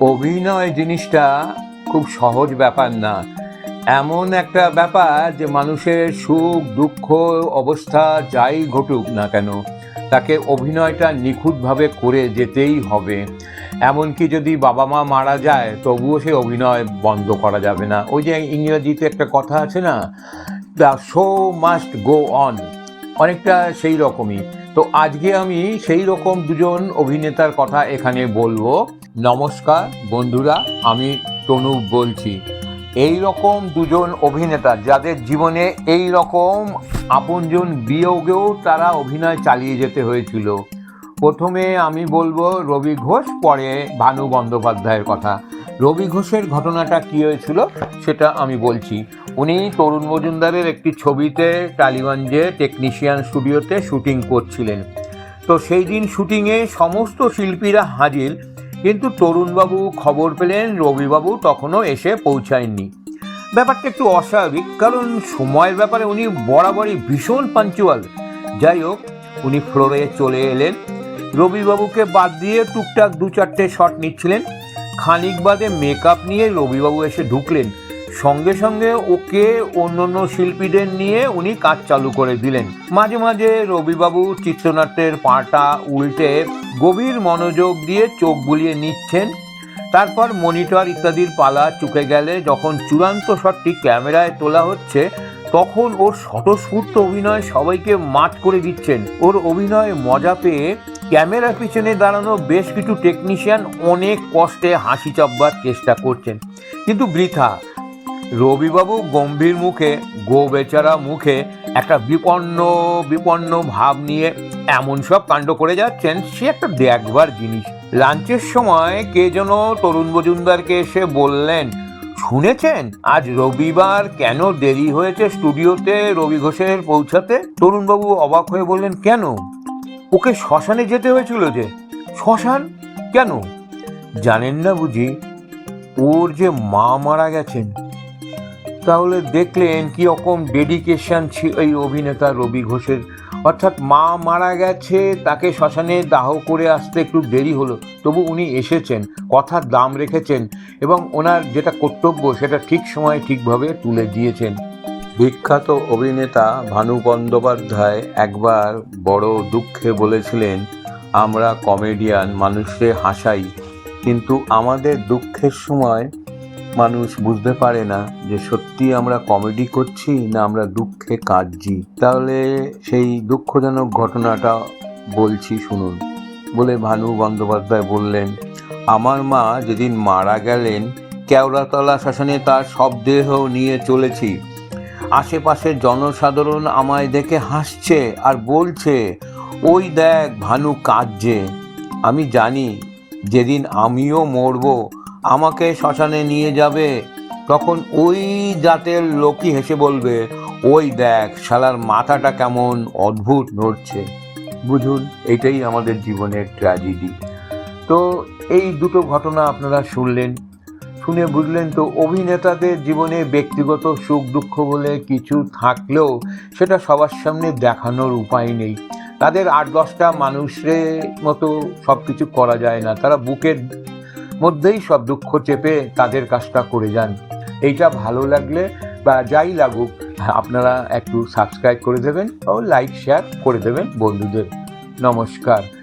অভিনয় জিনিসটা খুব সহজ ব্যাপার না। এমন একটা ব্যাপার যে মানুষের সুখ, দুঃখ, অবস্থা যাই ঘটুক না কেন, তাকে অভিনয়টা নিখুঁতভাবে করে যেতেই হবে। এমনকি যদি বাবা মা মারা যায়, তবুও সে অভিনয় বন্ধ করা যাবে না। ওই যে ইংরেজিতে একটা কথা আছে না the show must go on অনেকটা সেই রকমই। তো আজকে আমি সেই রকম দুজন অভিনেতার কথা এখানে বলব। নমস্কার, বন্ধুরা, আমি তনু বলছি। এই রকম দুজন অভিনেতা যাদের জীবনে এই রকম আপনজন বিয়োগেও তারা অভিনয় চালিয়ে যেতে হয়েছিল। প্রথমে আমি বলব রবি ঘোষ, পরে ভানু বন্দ্যোপাধ্যায়ের কথা। রবি ঘোষের ঘটনাটা কী হয়েছিল সেটা আমি বলছি। উনি তরুণ মজুমদারের একটি ছবিতে টালিগঞ্জে টেকনিশিয়ান স্টুডিওতে শুটিং করছিলেন। তো সেই দিন শুটিংয়ে সমস্ত শিল্পীরা হাজির। কিন্তু তরুণবাবু খবর পেলেন, রবিবাবু তখনও এসে পৌঁছায়নি। ব্যাপারটা একটু অস্বাভাবিক, কারণ সময়ের ব্যাপারে উনি বরাবরই ভীষণ পাঞ্চুয়াল যাই হোক, উনি ফ্লোরে চলে এলেন। রবিবাবুকে বাদ দিয়ে টুকটাক দু চারটে শট নিচ্ছিলেন। খানিক বাদে মেকআপ নিয়ে রবিবাবু এসে ঢুকলেন। সঙ্গে সঙ্গে ওকে অন্য অন্য শিল্পীদের নিয়ে উনি কাজ চালু করে দিলেন। মাঝে মাঝে রবিবাবু চিত্রনাট্যের পাটা উল্টে গভীর মনোযোগ দিয়ে চোখ বুলিয়ে নিচ্ছেন। তারপর মনিটর ইত্যাদির পালা চুকে গেলে যখন চূড়ান্ত শটটি ক্যামেরায় তোলা হচ্ছে, তখন ওর স্বতঃস্ফূর্ত অভিনয় সবাইকে মাত করে দিচ্ছেন। ওর অভিনয়ে মজা পেয়ে ক্যামেরার পিছনে দাঁড়ানো বেশ কিছু টেকনিশিয়ান অনেক কষ্টে হাসি চাপবার চেষ্টা করছেন। কিন্তু বৃথা রবিবাবু গম্ভীর মুখে গো বেচারা মুখে একটা বিপন্ন বিপন্ন ভাব নিয়ে এমন সব কাণ্ড করে যাচ্ছেন, সে একটা দেখবার জিনিস। লাঞ্চের সময় কে যেন তরুণ মজুমদারকে এসে বললেন, শুনেছেন? আজ রবিবার কেন দেরি হয়েছে স্টুডিওতে রবি ঘোষের পৌঁছাতে? তরুণবাবু অবাক হয়ে বললেন, কেন? ওকে শ্মশানে যেতে হয়েছিল যে। শ্মশান? কেন? জানেন না বুঝি, ওর যে মা মারা গেছেন তাহলে দেখলেন কি রকম ডেডিকেশন ছিল এই অভিনেতা রবি ঘোষের। অর্থাৎ মা মারা গেছে, তাকে শ্মশানে দাহ করে আসতে একটু দেরি হলো। তবু উনি এসেছেন, কথার দাম রেখেছেন এবং ওনার যেটা কর্তব্য সেটা ঠিক সময়ে ঠিকভাবে তুলে দিয়েছেন। বিখ্যাত অভিনেতা ভানু বন্দ্যোপাধ্যায় একবার বড় দুঃখে বলেছিলেন, আমরা কমেডিয়ান মানুষকে হাসাই। কিন্তু আমাদের দুঃখের সময় মানুষ বুঝতে পারে না যে সত্যি আমরা কমেডি করছি না আমরা দুঃখে কাঁদছি। তাহলে সেই দুঃখজনক ঘটনাটা বলছি শুনুন। বলে ভানু বন্দ্যোপাধ্যায় বললেন, আমার মা যেদিন মারা গেলেন, কেওড়াতলা শ্মশানে তার সব দেহ নিয়ে চলেছি। আশেপাশের জনসাধারণ আমায় দেখে হাসছে আর বলছে, ওই দেখ ভানু কাঁদছে। আমি জানি, যেদিন আমিও মরবো আমাকে শ্মশানে নিয়ে যাবে। তখন ওই জাতের লোকই হেসে বলবে, ওই দেখ, শালার মাথাটা কেমন অদ্ভুত নড়ছে। বুঝুন, এটাই আমাদের জীবনের ট্র্যাজেডি তো এই দুটো ঘটনা আপনারা শুনলেন। শুনে বুঝলেন তো, অভিনেতাদের জীবনে ব্যক্তিগত সুখ দুঃখ বলে কিছু থাকলেও সেটা সবার সামনে দেখানোর উপায় নেই। তাদের আট দশটা মানুষের মতো সব কিছু করা যায় না। তারা বুকের মধ্যেই সব দুঃখ চেপে তাদের কাজটা করে যান। এইটা ভালো লাগলে বা যাই লাগুক, আপনারা একটু সাবস্ক্রাইব করে দেবেন ও লাইক শেয়ার করে দেবেন বন্ধুদের। নমস্কার।